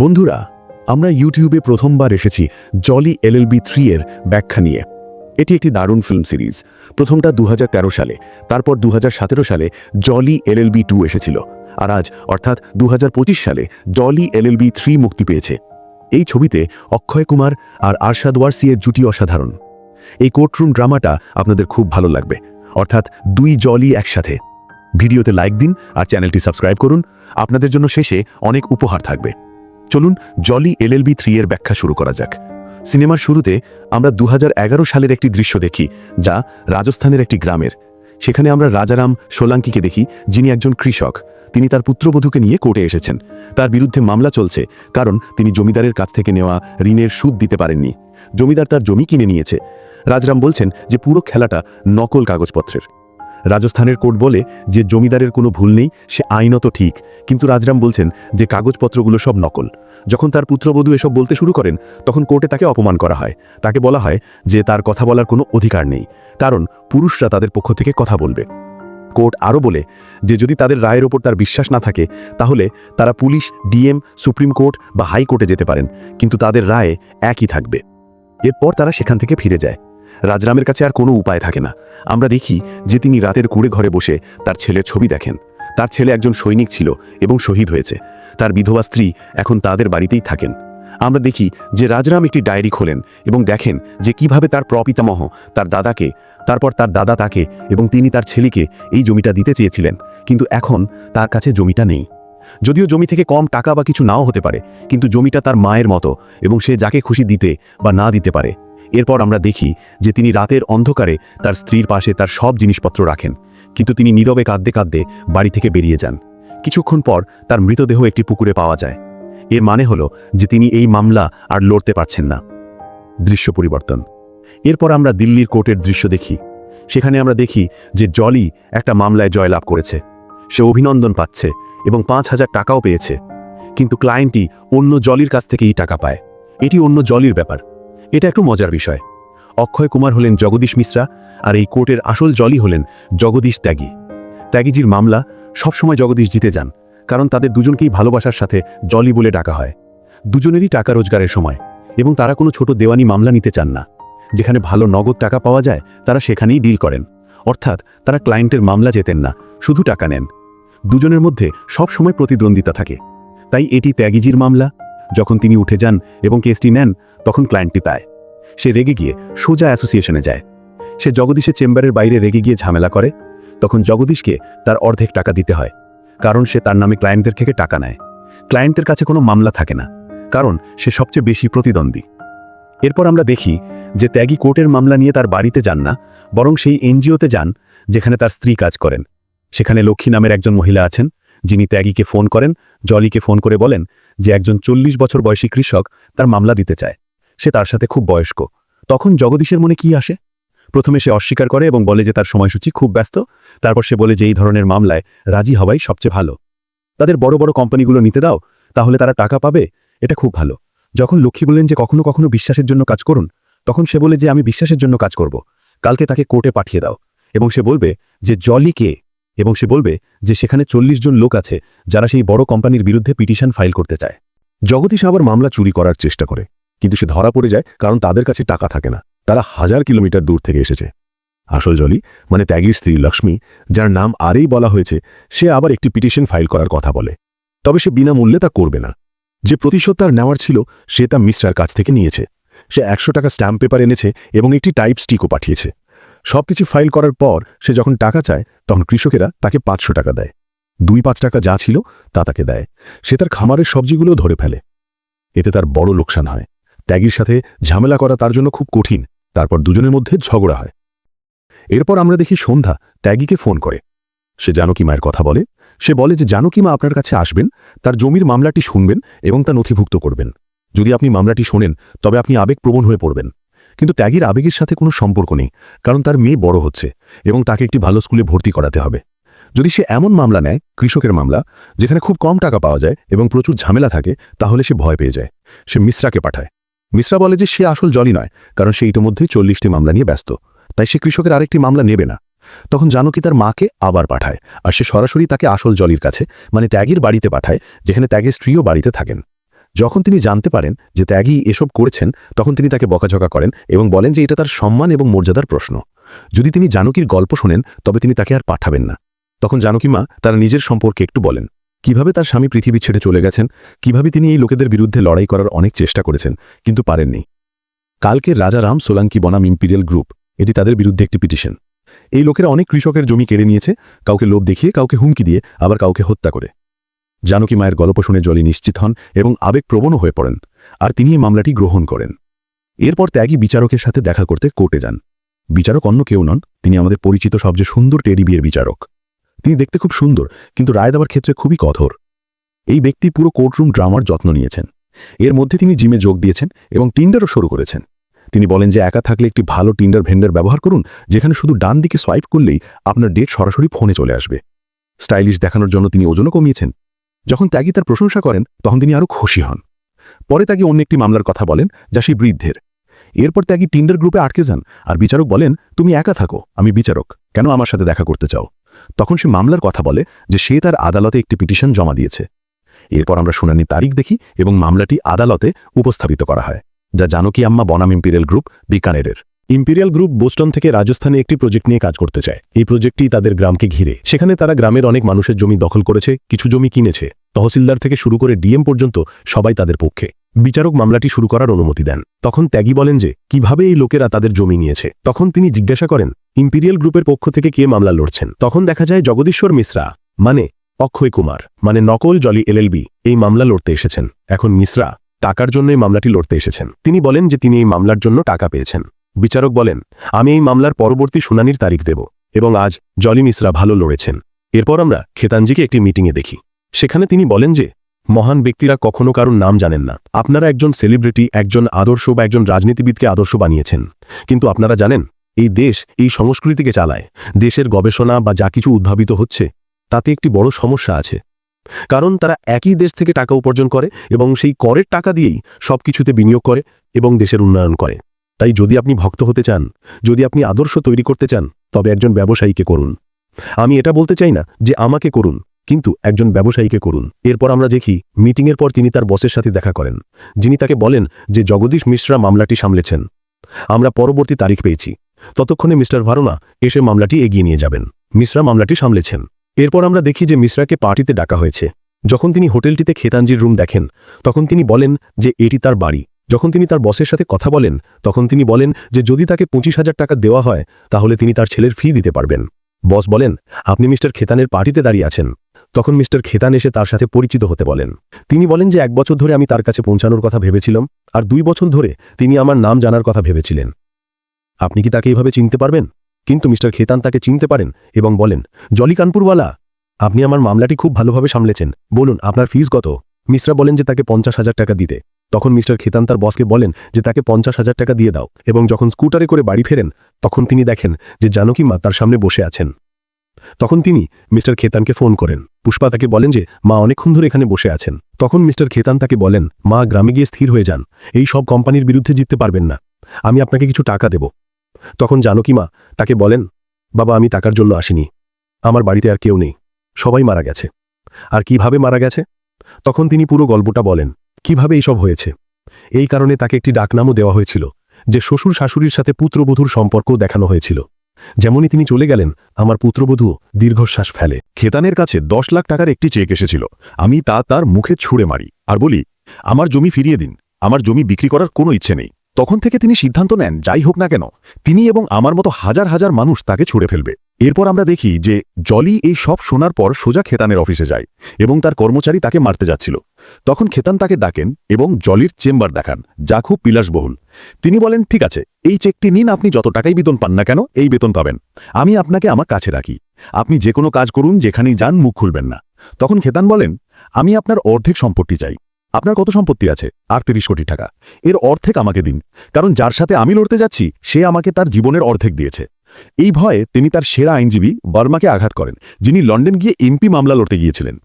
বন্ধুরা, আমরা ইউটিউবে প্রথমবার এসেছি জলি এলএলবি থ্রি এর ব্যাখ্যা নিয়ে। এটি একটি দারুণ ফিল্ম সিরিজ প্রথমটা দু হাজার তেরো সালে, তারপর দুহাজার সতেরো সালে জলি এলএলবি টু এসেছিল। আর আজ, অর্থাৎ দু হাজার পঁচিশ সালে জলি এলএলবি থ্রি মুক্তি পেয়েছে। এই ছবিতে অক্ষয় কুমার আর আরশাদ ওয়ারসি এর জুটি অসাধারণ। এই কোর্টরুম ড্রামাটা আপনাদের খুব ভালো লাগবে। অর্থাৎ দুই জলি একসাথে। ভিডিওতে লাইক দিন আর চ্যানেলটি সাবস্ক্রাইব করুন। আপনাদের জন্য শেষে অনেক উপহার থাকবে। চলুন জলি এলএলবি থ্রি এর ব্যাখ্যা শুরু করা যাক। সিনেমার শুরুতে আমরা দু হাজার এগারো সালের একটি দৃশ্য দেখি, যা রাজস্থানের একটি গ্রামের। সেখানে আমরা রাজারাম সোলাঙ্কিকে দেখি, যিনি একজন কৃষক। তিনি তার পুত্রবধূকে নিয়ে কোর্টে এসেছেন। তার বিরুদ্ধে মামলা চলছে, কারণ তিনি জমিদারের কাছ থেকে নেওয়া ঋণের সুদ দিতে পারেননি। জমিদার তার জমি কিনে নিয়েছে। রাজরাম বলছেন যে পুরো খেলাটা নকল কাগজপত্রের। রাজস্থানের কোর্ট বলে যে জমিদারের কোনো ভুল নেই, সে আইনত ঠিক। কিন্তু রাজরাম বলছেন যে কাগজপত্রগুলো সব নকল। যখন তার পুত্রবধূ এসব বলতে শুরু করেন, তখন কোর্টে তাকে অপমান করা হয়। তাকে বলা হয় যে তার কথা বলার কোনো অধিকার নেই, কারণ পুরুষরা তাদের পক্ষ থেকে কথা বলবে। কোর্ট আরও বলে যে যদি তাদের রায়ের ওপর তার বিশ্বাস না থাকে, তাহলে তারা পুলিশ, ডিএম, সুপ্রিম কোর্ট বা হাইকোর্টে যেতে পারেন, কিন্তু তাদের রায়ে একই থাকবে। এরপর তারা সেখান থেকে ফিরে যায়। রাজরামের কাছে আর কোনো উপায় থাকে না। আমরা দেখি যে তিনি রাতের কুড়ে ঘরে বসে তার ছেলের ছবি দেখেন। তার ছেলে একজন সৈনিক ছিল এবং শহীদ হয়েছে। তার বিধবা স্ত্রী এখন তাদের বাড়িতেই থাকেন। আমরা দেখি যে রাজরাম একটি ডায়েরি খোলেন এবং দেখেন যে কীভাবে তার প্রপিতামহ, তার দাদাকে, তারপর তার দাদা তাকে এবং তিনি তার ছেলেকে এই জমিটা দিতে চেয়েছিলেন। কিন্তু এখন তার কাছে জমিটা নেই। যদিও জমি থেকে কম টাকা বা কিছু নাও হতে পারে, কিন্তু জমিটা তার মায়ের মতো এবং সে যাকে খুশি দিতে বা না দিতে পারে। এরপর আমরা দেখি যে তিনি রাতের অন্ধকারে তার স্ত্রীর পাশে তার সব জিনিসপত্র রাখেন, কিন্তু তিনি নীরবে কাঁদতে কাঁদতে বাড়ি থেকে বেরিয়ে যান। কিছুক্ষণ পর তার মৃতদেহ একটি পুকুরে পাওয়া যায়। এর মানে হলো যে তিনি এই মামলা আর লড়তে পারছেন না। দৃশ্য পরিবর্তন। এরপর আমরা দিল্লির কোর্টের দৃশ্য দেখি। সেখানে আমরা দেখি যে জলি একটা মামলায় জয়লাভ করেছে। সে অভিনন্দন পাচ্ছে এবং পাঁচ হাজার টাকাও পেয়েছে। কিন্তু ক্লায়েন্টটি অন্য জলির কাছ থেকেই টাকা পায়। এটি অন্য জলির ব্যাপার। এটা একটু মজার বিষয়। অক্ষয় কুমার হলেন জগদীশ মিশ্রা আর এই কোর্টের আসল জলই হলেন জগদীশ ত্যাগী। ত্যাগীজির মামলা সবসময় জগদীশ জিতে যান, কারণ তাদের দুজনকেই ভালোবাসার সাথে জলি বলে ডাকা হয়। দুজনেরই টাকা রোজগারের সময় এবং তারা কোনো ছোট দেওয়ানি মামলা নিতে চান না। যেখানে ভালো নগদ টাকা পাওয়া যায়, তারা সেখানেই ডিল করেন। অর্থাৎ তারা ক্লায়েন্টের মামলা জেতেন না, শুধু টাকা নেন। দুজনের মধ্যে সব সময় প্রতিদ্বন্দ্বিতা থাকে। তাই এটি ত্যাগীজির মামলা। যখন তিনি উঠে যান এবং কেসটি নেন তখন ক্লায়েন্টটি পায় সে রেগে গিয়ে সোজা অ্যাসোসিয়েশনে যায়। সে জগদীশের চেম্বারের বাইরে রেগে গিয়ে ঝামেলা করে। তখন জগদীশকে তার অর্ধেক টাকা দিতে হয়, কারণ সে তার নামে ক্লায়েন্টদের থেকে টাকা নেয়। ক্লায়েন্টের কাছে কোনো মামলা থাকে না, কারণ সে সবচেয়ে বেশি প্রতিদ্বন্দ্বী। এরপর আমরা দেখি যে ত্যাগী কোর্টের মামলা নিয়ে তার বাড়িতে যান না, বরং সেই এনজিওতে যান, যেখানে তার স্ত্রী কাজ করেন। সেখানে লক্ষ্মী নামের একজন মহিলা আছেন, যিনি ত্যাগীকে ফোন করেন, জলিকে ফোন করে বলেন যে একজন চল্লিশ বছর বয়সী কৃষক তার মামলা দিতে চায়। সে তার সাথে খুব বয়স্ক। তখন জগদীশের মনে কি আসে? প্রথমে সে অস্বীকার করে এবং বলে যে তার সময়সূচি খুব ব্যস্ত। তারপর সে বলে যে এই ধরনের মামলায় রাজি হওয়াই সবচেয়ে ভালো। তাদের বড় বড় কোম্পানিগুলো নিতে দাও, তাহলে তারা টাকা পাবে। এটা খুব ভালো। যখন লক্ষ্মী বললেন যে কখনো কখনো বিশ্বাসের জন্য কাজ করুন, তখন সে বলে যে আমি বিশ্বাসের জন্য কাজ করব। কালকে তাকে কোর্টে পাঠিয়ে দাও। এবং সে বলবে যে জলি কে? এবং সে বলবে যে সেখানে চল্লিশ জন লোক আছে, যারা সেই বড় কোম্পানির বিরুদ্ধে পিটিশন ফাইল করতে চায়। জগদীশ আবার মামলা চুরি করার চেষ্টা করে। কিন্তু সে ধরা পড়ে যায় কারণ তাদের কাছে টাকা থাকে না। তারা হাজার কিলোমিটার দূর থেকে এসেছে। আসল জলি মানে ত্যাগীর স্ত্রী লক্ষ্মী, যার নাম আরেই বলা হয়েছে, সে আবার একটি পিটিশন ফাইল করার কথা বলে। তবে সে বিনামূল্যে তা করবে না। যে প্রতিশোধ তার নেওয়ার ছিল, সে তা মিশ্রার কাছ থেকে নিয়েছে। সে একশো টাকা স্ট্যাম্প পেপার এনেছে এবং একটি টাইপ স্টিকও পাঠিয়েছে। সবকিছু ফাইল করার পর সে যখন টাকা চায়, তখন কৃষকেরা তাকে পাঁচশো টাকা দেয়। দুই পাঁচ টাকা যা ছিল, তা তাকে দেয়। সে তার খামারের সবজিগুলো ধরে ফেলে। এতে তার বড় লোকসান হয়। ত্যাগীর সাথে ঝামেলা করা তার জন্য খুব কঠিন, তারপর দুজনের মধ্যে ঝগড়া হয়। এরপর আমরা দেখি সন্ধ্যা ত্যাগীকে ফোন করে। সে জানকী মায়ের কথা বলে। সে বলে যে, জানকী মা আপনার কাছে আসবেন, তার জমির মামলাটি শুনবেন এবং তা নথিভুক্ত করবেন। যদি আপনি মামলাটি শোনেন, তবে আপনি আবেগপ্রবণ হয়ে পড়বেন। কিন্তু ত্যাগীর আবেগের সাথে কোনো সম্পর্ক নেই, কারণ তার মেয়ে বড় হচ্ছে এবং তাকে একটি ভালো স্কুলে ভর্তি করাতে হবে। যদি সে এমন মামলা নেয়, কৃষকের মামলা, যেখানে খুব কম টাকা পাওয়া যায় এবং প্রচুর ঝামেলা থাকে, তাহলে সে ভয় পেয়ে যায়। সে মিশ্রাকে পাঠায়। মিশ্রা বলে যে সে আসল জলই নয়, কারণ সে ইতিমধ্যেই চল্লিশটি মামলা নিয়ে ব্যস্ত। তাই সে কৃষকের আরেকটি মামলা নেবে না। তখন জানকী তার মাকে আবার পাঠায়, আর সে সরাসরি তাকে আসল জলির কাছে মানে ত্যাগীর বাড়িতে পাঠায়, যেখানে ত্যাগের স্ত্রীও বাড়িতে থাকেন। যখন তিনি জানতে পারেন যে ত্যাগী এসব করেছেন, তখন তিনি তাকে বকাঝকা করেন এবং বলেন যে এটা তার সম্মান এবং মর্যাদার প্রশ্ন। যদি তিনি জানকীর গল্প শোনেন, তবে তিনি তাকে আর পাঠাবেন না। তখন জানকী মা তার নিজের সম্পর্কে একটু বলেন। কীভাবে তার স্বামী পৃথিবী ছেড়ে চলে গেছেন, কীভাবে তিনি এই লোকেদের বিরুদ্ধে লড়াই করার অনেক চেষ্টা করেছেন, কিন্তু পারেননি। কালকে রাজা রাম সোলাঙ্কি বনাম ইম্পিরিয়াল গ্রুপ, এটি তাদের বিরুদ্ধে একটি পিটিশন। এই লোকেরা অনেক কৃষকের জমি কেড়ে নিয়েছে, কাউকে লোভ দেখিয়ে, কাউকে হুমকি দিয়ে, আবার কাউকে হত্যা করে। জানকী মায়ের গল্প শুনে জলি নিশ্চিত হন এবং আবেগপ্রবণও হয়ে পড়েন, আর তিনি এই মামলাটি গ্রহণ করেন। এরপর ত্যাগী বিচারকের সাথে দেখা করতে কোর্টে যান। বিচারক অন্য কেউ নন, তিনি আমাদের পরিচিত সবচেয়ে সুন্দর টেডি বিয়ের বিচারক। তিনি দেখতে খুব সুন্দর, কিন্তু রায় দেওয়ার ক্ষেত্রে খুবই কঠোর। এই ব্যক্তি পুরো কোর্টরুম ড্রামার যত্ন নিয়েছেন। এর মধ্যে তিনি জিমে যোগ দিয়েছেন এবং টিন্ডারও শুরু করেছেন। তিনি বলেন যে একা থাকলে একটি ভালো টিন্ডার ভেন্ডার ব্যবহার করুন, যেখানে শুধু ডান দিকে সোয়াইপ করলেই আপনার ডেট সরাসরি ফোনে চলে আসবে। স্টাইলিশ দেখানোর জন্য তিনি ওজনও কমিয়েছেন। যখন ত্যাগী তার প্রশংসা করেন, তখন তিনি আরও খুশি হন। পরে ত্যাগী অন্য একটি মামলার কথা বলেন, যা সেই বৃদ্ধের। এরপর ত্যাগী টিন্ডার গ্রুপে আটকে যান, আর বিচারক বলেন, তুমি একা থাকো, আমি বিচারক। কেন আমার সাথে দেখা করতে চাও? তখন সে মামলার কথা বলে যে সে তার আদালতে একটি পিটিশন জমা দিয়েছে। এরপর আমরা শুনানি তারিখ দেখি এবং মামলাটি আদালতে উপস্থাপিত করা হয়, যা জানকী আম্মা বনাম ইম্পিরিয়াল গ্রুপ বিকানেরের। ইম্পিরিয়াল গ্রুপ বোস্টন থেকে রাজস্থানে একটি প্রজেক্ট নিয়ে কাজ করতে চায়। এই প্রজেক্টটি তাদের গ্রামকে ঘিরে। সেখানে তারা গ্রামের অনেক মানুষের জমি দখল করেছে, কিছু জমি কিনেছে। তহসিলদার থেকে শুরু করে ডিএম পর্যন্ত সবাই তাদের পক্ষে। বিচারক মামলাটি শুরু করার অনুমতি দেন। তখন ত্যাগী বলেন যে, কীভাবে এই লোকেরা তাদের জমি নিয়েছে? তখন তিনি জিজ্ঞাসা করেন ইম্পিরিয়াল গ্রুপের পক্ষ থেকে কে মামলা লড়ছেন? তখন দেখা যায় জগদীশ্বর মিশ্রা মানে অক্ষয় কুমার মানে নকল জলি এলএলবি, এই মামলা লড়তে এসেছেন। এখন মিশ্রা, টাকার জন্য এই মামলাটি লড়তে এসেছেন। তিনি বলেন যে তিনি এই মামলার জন্য টাকা পেয়েছেন। বিচারক বলেন, আমি এই মামলার পরবর্তী শুনানির তারিখ দেব এবং আজ জলি মিশ্রা ভালো লড়েছেন। এরপর আমরা খেতানজিকে একটি মিটিংয়ে দেখি। সেখানে তিনি বলেন যে, মহান ব্যক্তিরা কখনো কারোর নাম জানেন না। আপনারা একজন সেলিব্রিটি, একজন আদর্শ বা একজন রাজনীতিবিদকে আদর্শ বানিয়েছেন। কিন্তু আপনারা জানেন এই দেশ এই সংস্কৃতিকে চালায়। দেশের গবেষণা বা যা কিছু উদ্ভাবিত হচ্ছে, তাতে একটি বড় সমস্যা আছে। কারণ তারা একই দেশ থেকে টাকা উপার্জন করে এবং সেই করের টাকা দিয়েই সবকিছুতে বিনিয়োগ করে এবং দেশের উন্নয়ন করে। তাই যদি আপনি ভক্ত হতে চান, যদি আপনি আদর্শ তৈরি করতে চান, তবে একজন ব্যবসায়ীকে করুন। আমি এটা বলতে চাই না যে আমাকে করুন, কিন্তু একজন ব্যবসায়ীকে করুন। এরপর আমরা দেখি, মিটিংয়ের পর তিনি তার বসের সাথে দেখা করেন। যিনি তাকে বলেন যে জগদীশ মিশ্রা মামলাটি সামলেছেন। আমরা পরবর্তী তারিখ পেয়েছি। ততক্ষণে মিস্টার ভারনা এসে মামলাটি এগিয়ে নিয়ে যাবেন। মিশ্রা মামলাটি সামলেছেন। এরপর আমরা দেখি যে মিশ্রাকে পার্টিতে ডাকা হয়েছে। যখন তিনি হোটেলটিতে খেতাঞ্জির রুম দেখেন, তখন তিনি বলেন যে এটি তার বাড়ি। যখন তিনি তার বসের সাথে কথা বলেন, তখন তিনি বলেন যে যদি তাকে পঁচিশ হাজার টাকা দেওয়া হয়, তাহলে তিনি তার ছেলের ফি দিতে পারবেন। বস বলেন, আপনি মিস্টার খেতানের পার্টিতে দাঁড়িয়ে আছেন। তখন মিস্টার খেতান এসে তার সাথে পরিচিত হতে বলেন। তিনি বলেন যে এক বছর ধরে আমি তার কাছে পৌঁছানোর কথা ভেবেছিলাম, আর দুই বছর ধরে তিনি আমার নাম জানার কথা ভেবেছিলেন। আপনি কি তাকে এইভাবে চিনতে পারবেন? কিন্তু মিস্টার খেতান তাকে চিনতে পারেন এবং বলেন, জলি কানপুরওয়ালা, আপনি আমার মামলাটি খুব ভালোভাবে সামলেছেন। বলুন, আপনার ফিস কত? মিশ্রা বলেন যে তাকে পঞ্চাশ হাজার টাকা দিতে। তখন মিস্টার খেতান তার বসকে বলেন যে তাকে পঞ্চাশ হাজার টাকা দিয়ে দাও এবং যখন স্কুটারে করে বাড়ি ফেরেন, তখন তিনি দেখেন যে জানকী মা তার সামনে বসে আছেন। তখন তিনি মিস্টার খেতানকে ফোন করেন। পুষ্পা তাকে বলেন যে মা অনেকক্ষণ ধরে এখানে বসে আছেন। তখন মিস্টার খেতান তাকে বলেন, মা গ্রামে গিয়ে স্থির হয়ে যান। এই সব কোম্পানির বিরুদ্ধে জিততে পারবেন না। আমি আপনাকে কিছু টাকা দেব। তখন জানকী মা? তাকে বলেন, বাবা, আমি টাকার জন্য আসিনি। আমার বাড়িতে আর কেউ নেই। সবাই মারা গেছে। আর কীভাবে মারা গেছে? তখন তিনি পুরো গল্পটা বলেন, কীভাবে এইসব হয়েছে? এই কারণে তাকে একটি ডাকনামও দেওয়া হয়েছিল, যে শ্বশুর শাশুড়ির সাথে পুত্রবধূর সম্পর্ক দেখানো হয়েছিল। যেমনই তিনি চলে গেলেন, আমার পুত্রবধূও দীর্ঘশ্বাস ফেলে। খেতানের কাছে দশ লাখ টাকার একটি চেক এসেছিল। আমি তা তার মুখে ছুঁড়ে মারি আর বলি, আমার জমি ফিরিয়ে দিন। আমার জমি বিক্রি করার কোনো ইচ্ছে নেই। তখন থেকে তিনি সিদ্ধান্ত নেন, যাই হোক না কেন, তিনি এবং আমার মতো হাজার হাজার মানুষ তাকে ছুঁড়ে ফেলবে। এরপর আমরা দেখি যে জলি এই সব শোনার পর সোজা খেতানের অফিসে যায় এবং তার কর্মচারী তাকে মারতে যাচ্ছিল। তখন খেতান তাকে ডাকেন এবং জলির চেম্বার দেখান, যা খুব বিলাসবহুল। তিনি বলেন, ঠিক আছে, এই চেকটি নিন, আপনি যত টাকাই বেতন পান না কেন, এই বেতন পাবেন। আমি আপনাকে আমার কাছে রাখি। আপনি যে কোনো কাজ করুন, যেখানেই যান, মুখ খুলবেন না। তখন খেতান বলেন, আমি আপনার অর্ধেক সম্পত্তি চাই। আপনার কত সম্পত্তি আছে? আটত্রিশ কোটি টাকা। এর অর্ধেক আমাকে দিন। কারণ যার সাথে আমি লড়তে যাচ্ছি, সে আমাকে তার জীবনের অর্ধেক দিয়েছে। এই ভয়ে তিনি তার সেরা আইনজীবী বর্মাকে আঘাত করেন, যিনি লন্ডন গিয়ে এমপি মামলা লড়তে গিয়েছিলেন।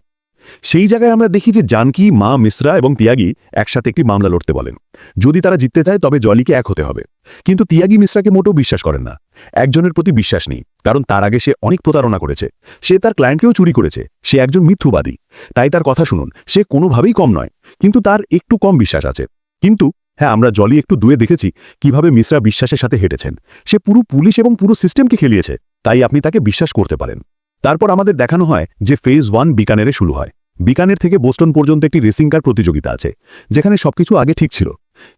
সেই জায়গায় আমরা দেখি যে জানকি, মা, মিশ্রা এবং তিয়াগি একসাথে একটি মামলা লড়তে বলেন। যদি তারা জিততে চায়, তবে জলিকে এক হতে হবে। কিন্তু তিয়াগি, মিশ্রাকে মোটেও বিশ্বাস করেন না। একজনের প্রতি বিশ্বাস নেই, কারণ তার আগে সে অনেক প্রতারণা করেছে। সে তার ক্লায়েন্টকেও চুরি করেছে। সে একজন মিথ্যুবাদী। তাই তার কথা শুনুন, সে কোনোভাবেই কম নয়, কিন্তু তার একটু কম বিশ্বাস আছে। কিন্তু হ্যাঁ আমরা জলি একটু দুয়ে দেখেছি কীভাবে মিশ্রা বিশ্বাসের সাথে হেঁটেছেন। সে পুরো পুলিশ এবং পুরো সিস্টেমকে খেলিয়েছে, তাই আপনি তাকে বিশ্বাস করতে পারেন। তারপর আমাদের দেখানো হয় যে ফেজ ওয়ান বিকানেরে শুরু হয়। বিকানের থেকে বোস্টন পর্যন্ত একটি রেসিং কার প্রতিযোগিতা আছে, যেখানে সবকিছু আগে ঠিক ছিল,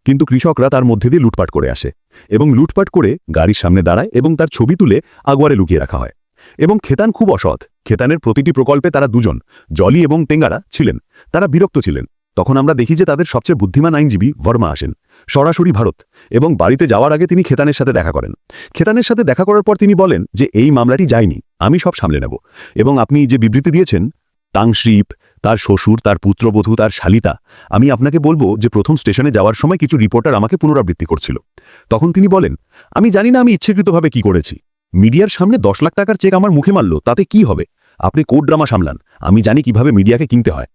কিন্তু কৃষকরা তার মধ্যে দিয়ে লুটপাট করে আসে এবং লুটপাট করে গাড়ির সামনে দাঁড়ায় এবং তার ছবি তুলে আগুয়ারে লুকিয়ে রাখা হয়। এবং খেতান খুব অসৎ। খেতানের প্রতিটি প্রকল্পে তারা দুজন, জলি এবং টেঙ্গারা, ছিলেন। তারা বিরক্ত ছিলেন। তখন আমরা দেখি যে তাদের সবচেয়ে বুদ্ধিমান আইনজীবী বর্মা আসেন, সরাসরি ভারত, এবং বাড়িতে যাওয়ার আগে তিনি খেতানের সাথে দেখা করেন। খেতানের সাথে দেখা করার পর তিনি বলেন যে, এই মামলাটি যায়নি, আমি সব সামলে নেব এবং আপনি যে বিবৃতি দিয়েছেন টাংশ্রীপ তার শ্বশুর, তার পুত্রবধূ, তার শালিতা, আমি আপনাকে বলব যে প্রথম স্টেশনে যাওয়ার সময় কিছু রিপোর্টার আমাকে পুনরাবৃত্তি করছিল। তখন তিনি বলেন, আমি জানি না আমি ইচ্ছাকৃতভাবে কি করেছি। মিডিয়ার সামনে দশ লাখ টাকার চেক আমার মুখে মারল, তাতে কি হবে? আপনি কোর্ট ড্রামা সামলান, আমি জানি কীভাবে মিডিয়াকে কিনতে হয়।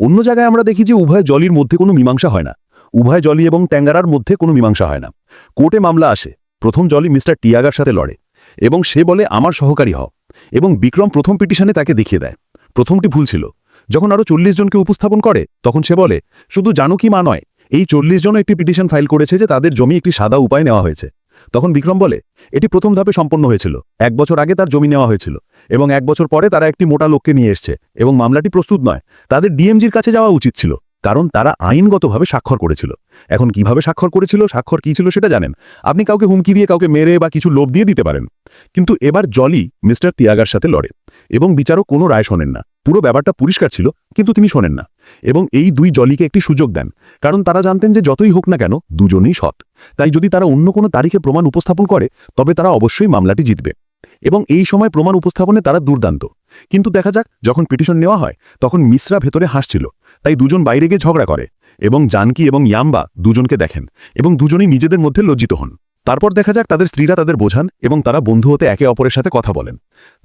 অন্য জায়গায় আমরা দেখি যে উভয় জলির মধ্যে কোনো মীমাংসা হয় না। উভয় জলি এবং ট্যাঙ্গারার মধ্যে কোনো মীমাংসা হয় না। কোর্টে মামলা আসে, প্রথম জলি মিস্টার টিয়াগার সাথে লড়ে এবং সে বলে, আমার সহকারী হও। এবং বিক্রম প্রথম পিটিশনে তাকে দেখিয়ে দেয়। প্রথমটি ভুল ছিল। যখন আরও চল্লিশ জনকে উপস্থাপন করে, তখন সে বলে, শুধু জানো কি মা নয়, এই চল্লিশ জন একটি পিটিশন ফাইল করেছে যে তাদের জমি একটি সাদা উপায় নেওয়া হয়েছে। তখন বিক্রম বলে, এটি প্রথম ধাপে সম্পন্ন হয়েছিল। এক বছর আগে তার জমি নেওয়া হয়েছিল এবং এক বছর পরে তারা একটি মোটা লোককে নিয়ে এসছে এবং মামলাটি প্রস্তুত নয়। তাদের ডিএমজির কাছে যাওয়া উচিত ছিল। কারণ তারা আইনগতভাবে স্বাক্ষর করেছিল। এখন কীভাবে স্বাক্ষর করেছিল, স্বাক্ষর কী ছিল সেটা জানেন? আপনি কাউকে হুমকি দিয়ে কাউকে মেরে বা কিছু লোভ দিয়ে দিতে পারেন। কিন্তু এবার জলি মিস্টার তিয়াগার সাথে লড়ে এবং বিচারক কোনো রায় শোনেন না। পুরো ব্যাপারটা পরিষ্কার ছিল, কিন্তু তিনি শোনেন না। এবং এই দুই জলিকে একটি সুযোগ দেন, কারণ তারা জানতেন যে যতই হোক না কেন, দুজনেই সৎ। তাই যদি তারা অন্য কোনো তারিখে প্রমাণ উপস্থাপন করে, তবে তারা অবশ্যই মামলাটি জিতবে। এবং এই সময় প্রমাণ উপস্থাপনে তারা দুর্দান্ত। কিন্তু দেখা যাক, যখন পিটিশন নেওয়া হয়, তখন মিশ্রা ভেতরে হাসছিল। তাই দুজন বাইরে গিয়ে ঝগড়া করে, এবং জানকি এবং ইয়াম্বা দুজনকে দেখেন, এবং দুজনেই নিজেদের মধ্যে লজ্জিত হন। তারপর দেখা যাক তাদের স্ত্রীরা তাদের বোঝান, এবং তারা বন্ধু হতে একে অপরের সাথে কথা বলেন।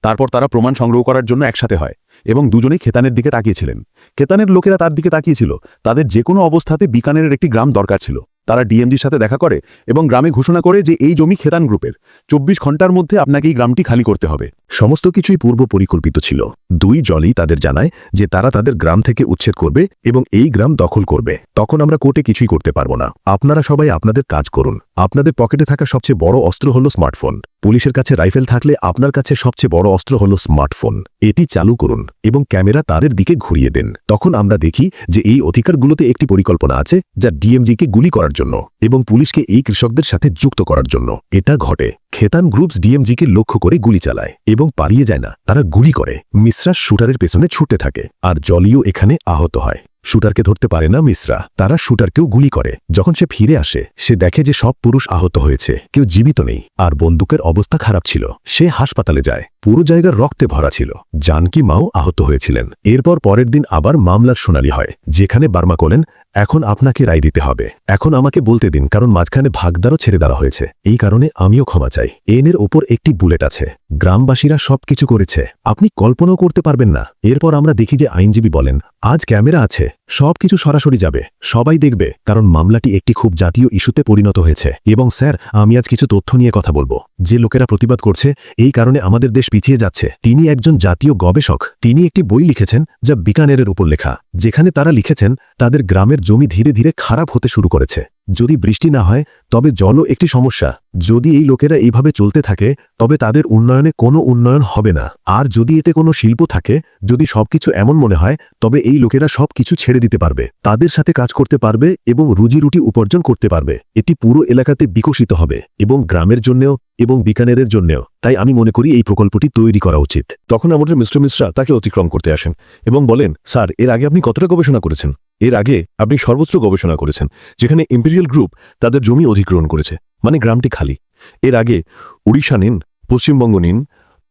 তারপর তারা প্রমাণ সংগ্রহ করার জন্য একসাথে হয়, এবং দুজনেই খেতানের দিকে তাকিয়েছিলেন। খেতানের লোকেরা তার দিকে তাকিয়েছিল। তাদের যে কোনো অবস্থাতে বিকানের একটি গ্রাম দরকার ছিল। তারা ডিএমজির সাথে দেখা করে, এবং গ্রামে ঘোষণা করে যে, এই জমি খেতান গ্রুপের। চব্বিশ ঘণ্টার মধ্যে আপনাকে এই গ্রামটি খালি করতে হবে। সমস্ত কিছুই পূর্ব পরিকল্পিত ছিল। দুই জলই তাদের জানায় যে তারা তাদের গ্রাম থেকে উচ্ছেদ করবে এবং এই গ্রাম দখল করবে। তখন আমরা কোর্টে কিছুই করতে পারব না। আপনারা সবাই আপনাদের কাজ করুন। আপনাদের পকেটে থাকা সবচেয়ে বড় অস্ত্র হলো স্মার্টফোন। পুলিশের কাছে রাইফেল থাকলে আপনার কাছে সবচেয়ে বড় অস্ত্র হলো স্মার্টফোন। এটি চালু করুন এবং ক্যামেরা তাদের দিকে ঘুরিয়ে দেন। তখন আমরা দেখি যে এই অধিকারগুলোতে একটি পরিকল্পনা আছে যা ডিএমজিকে গুলি করার জন্য এবং পুলিশকে এই কৃষকদের সাথে যুক্ত করার জন্য। এটা ঘটে। খেতান গ্রুপস ডিএমজিকে লক্ষ্য করে গুলি চালায় এবং পালিয়ে যায় না। তারা গুলি করে। মিশ্রা শুটারের পেছনে ছুটতে থাকে, আর জলিও এখানে আহত হয়। শুটারকে ধরতে পারে না মিশ্রা তারা শুটারকেও গুলি করে। যখন সে ফিরে আসে, সে দেখে যে সব পুরুষ আহত হয়েছে। কেউ জীবিত নেই, আর বন্দুকের অবস্থা খারাপ ছিল। সে হাসপাতালে যায়। পুরো জায়গা রক্তে ভরা ছিল। জানকি মাও আহত হয়েছিলেন। এরপর পরের দিন আবার মামলার শুনানি হয়। যেখানে বার্মা বলেন এখন আপনাকে রায় দিতে হবে। এখন আমাকে বলতে দিন, কারণ মাঝখানে ভাগদারও ছেড়ে দেওয়া হয়েছে। এই কারণে আমিও ক্ষমা চাই। এনের ওপর একটি বুলেট আছে। গ্রামবাসীরা সবকিছু করেছে। আপনি কল্পনাও করতে পারবেন না। এরপর আমরা দেখি যে আইনজীবী বলেন, আজ ক্যামেরা আছে। সবকিছু সরাসরি যাবে। সবাই দেখবে, কারণ মামলাটি একটি খুব জাতীয় ইস্যুতে পরিণত হয়েছে। এবং স্যার, আমি আজ কিছু তথ্য নিয়ে কথা বলব। যে লোকেরা প্রতিবাদ করছে, এই কারণে আমাদের দেশ পিছিয়ে যাচ্ছে। তিনি একজন জাতীয় গবেষক। তিনি একটি বই লিখেছেন, যা বিকানেরের উপর লেখা। যেখানে তারা লিখেছেন, তাদের গ্রামের জমি ধীরে ধীরে খারাপ হতে শুরু করেছে। যদি বৃষ্টি না হয়, তবে জলও একটি সমস্যা। যদি এই লোকেরা এইভাবে চলতে থাকে, তবে তাদের উন্নয়নে কোনো উন্নয়ন হবে না। আর যদি এতে কোনো শিল্প থাকে, যদি সবকিছু এমন মনে হয়, তবে এই লোকেরা সবকিছু ছেড়ে দিতে পারবে। তাদের সাথে কাজ করতে পারবে এবং রুজি রুটি উপার্জন করতে পারবে। এটি পুরো এলাকাতে বিকশিত হবে, এবং গ্রামের জন্যেও, এবং বিকানেরের জন্যেও। তাই আমি মনে করি এই প্রকল্পটি তৈরি করা উচিত। তখন আমাদের মিস্টার মিশ্রা তাকে অতিক্রম করতে আসেন এবং বলেন, স্যার, এর আগে আপনি কতটা গবেষণা করেছেন? এর আগে আপনি সর্বোচ্চ গবেষণা করেছেন, যেখানে ইম্পেরিয়াল গ্রুপ তাদের জমি অধিগ্রহণ করেছে মানে গ্রামটি খালি। এর আগে উড়িষ্যা নিন, পশ্চিমবঙ্গ নিন,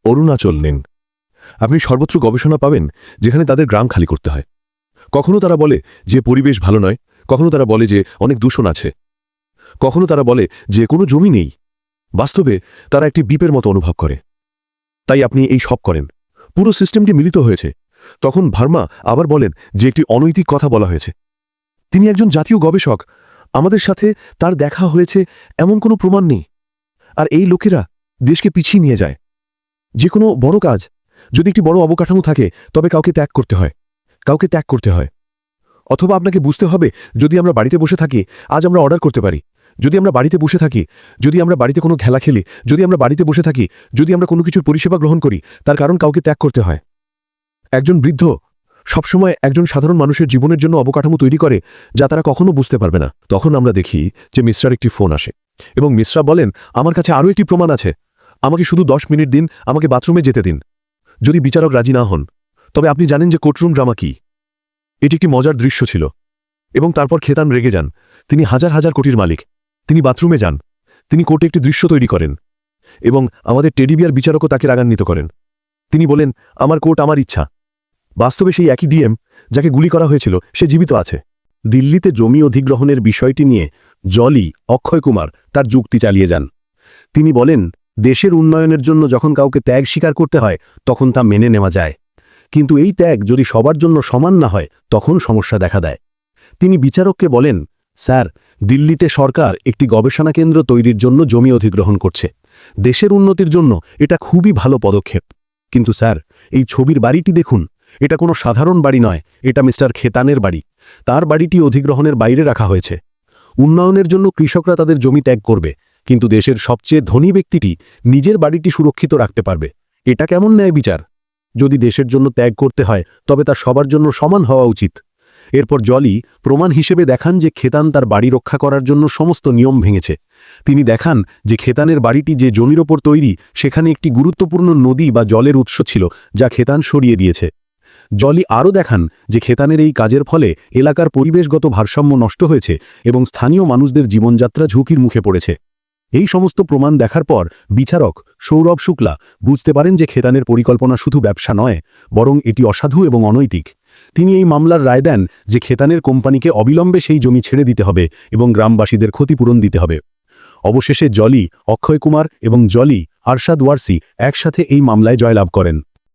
অরুণাচল নিন। আপনি সর্বোচ্চ গবেষণা পাবেন, যেখানে তাদের গ্রাম খালি করতে হয়। কখনো তারা বলে যে পরিবেশ ভালো নয়, কখনো তারা বলে যে অনেক দূষণ আছে। কখনো তারা বলে যে কোনো জমি নেই। বাস্তবে তারা একটি বিপের মতো অনুভব করে। তাই আপনি এই সব করেন। পুরো সিস্টেমটি মিলিত হয়েছে। তখন ভার্মা আবার বলেন যে একটি অনৈতিক কথা বলা হয়েছে। তিনি একজন জাতীয় গবেষক। আমাদের সাথে তার দেখা হয়েছে এমন কোনো প্রমাণ নেই। আর এই লোকেরা দেশকে পিছিয়ে নিয়ে যায়। যে কোনো বড় কাজ, যদি একটি বড় অবকাঠামো থাকে, তবে কাউকে ত্যাগ করতে হয়। কাউকে ত্যাগ করতে হয়। অথবা আপনাকে বুঝতে হবে, যদি আমরা বাড়িতে বসে থাকি, আজ আমরা অর্ডার করতে পারি। যদি আমরা বাড়িতে বসে থাকি, যদি আমরা বাড়িতে কোনো খেলা খেলি, যদি আমরা বাড়িতে বসে থাকি, যদি আমরা কোনো কিছুর পরিষেবা গ্রহণ করি, তার কারণ কাউকে ত্যাগ করতে হয়। একজন বৃদ্ধ সবসময় একজন সাধারণ মানুষের জীবনের জন্য অবকাঠামো তৈরি করে যা তারা কখনো বুঝতে পারবে না। তখন আমরা দেখি যে মিশ্রার একটি ফোন আসে এবং মিশ্রা বলেন, আমার কাছে আরও একটি প্রমাণ আছে। আমাকে শুধু দশ মিনিট দিন, আমাকে বাথরুমে যেতে দিন। যদি বিচারক রাজি না হন, তবে আপনি জানেন যে কোর্টরুম ড্রামা কি। এটি একটি মজার দৃশ্য ছিল। এবং তারপর খেতান রেগে যান। তিনি হাজার হাজার কোটির মালিক। তিনি বাথরুমে যান। তিনি কোর্টে একটি দৃশ্য তৈরি করেন এবং আমাদের টেডিবিয়ার বিচারকও তাকে রাগান্বিত করেন। তিনি বলেন, আমার কোর্ট আমার ইচ্ছা। বাস্তবে সেই একই ডিএম যাকে গুলি করা হয়েছিল, সে জীবিত আছে। দিল্লিতে জমি অধিগ্রহণের বিষয়টি নিয়ে জলি অক্ষয় কুমার তার যুক্তি চালিয়ে যান। তিনি বলেন, দেশের উন্নয়নের জন্য যখন কাউকে ত্যাগ স্বীকার করতে হয়, তখন তা মেনে নেওয়া যায়। কিন্তু এই ত্যাগ যদি সবার জন্য সমান না হয়, তখন সমস্যা দেখা দেয়। তিনি বিচারককে বলেন, স্যার, দিল্লিতে সরকার একটি গবেষণা কেন্দ্র তৈরির জন্য জমি অধিগ্রহণ করছে। দেশের উন্নতির জন্য এটা খুবই ভালো পদক্ষেপ। কিন্তু স্যার, এই ছবির বাড়িটি দেখুন। এটা কোনো সাধারণ বাড়ি নয়, এটা মিস্টার খেতানের বাড়ি। তার বাড়িটি অধিগ্রহণের বাইরে রাখা হয়েছে। উন্নয়নের জন্য কৃষকরা তাদের জমি ত্যাগ করবে, কিন্তু দেশের সবচেয়ে ধনী ব্যক্তিটি নিজের বাড়িটি সুরক্ষিত রাখতে পারবে। এটা কেমন ন্যায় বিচার? যদি দেশের জন্য ত্যাগ করতে হয়, তবে তা সবার জন্য সমান হওয়া উচিত। এরপর জলি প্রমাণ হিসেবে দেখান যে খেতান তার বাড়ি রক্ষা করার জন্য সমস্ত নিয়ম ভেঙেছে। তিনি দেখান যে খেতানের বাড়িটি যে জমির ওপর তৈরি, সেখানে একটি গুরুত্বপূর্ণ নদী বা জলের উৎস ছিল, যা খেতান সরিয়ে দিয়েছে। জলি আরও দেখান যে খেতানের এই কাজের ফলে এলাকার পরিবেশগত ভারসাম্য নষ্ট হয়েছে এবং স্থানীয় মানুষদের জীবনযাত্রা ঝুঁকির মুখে পড়েছে। এই সমস্ত প্রমাণ দেখার পর বিচারক সৌরভ শুক্লা বুঝতে পারেন যে খেতানের পরিকল্পনা শুধু ব্যবসা নয়, বরং এটি অসাধু এবং অনৈতিক। তিনি এই মামলার রায় দেন যে খেতানের কোম্পানিকে অবিলম্বে সেই জমি ছেড়ে দিতে হবে এবং গ্রামবাসীদের ক্ষতিপূরণ দিতে হবে। অবশেষে জলি অক্ষয় কুমার এবং জলি আরশাদ ওয়ারসি একসাথে এই মামলায় জয়লাভ করেন।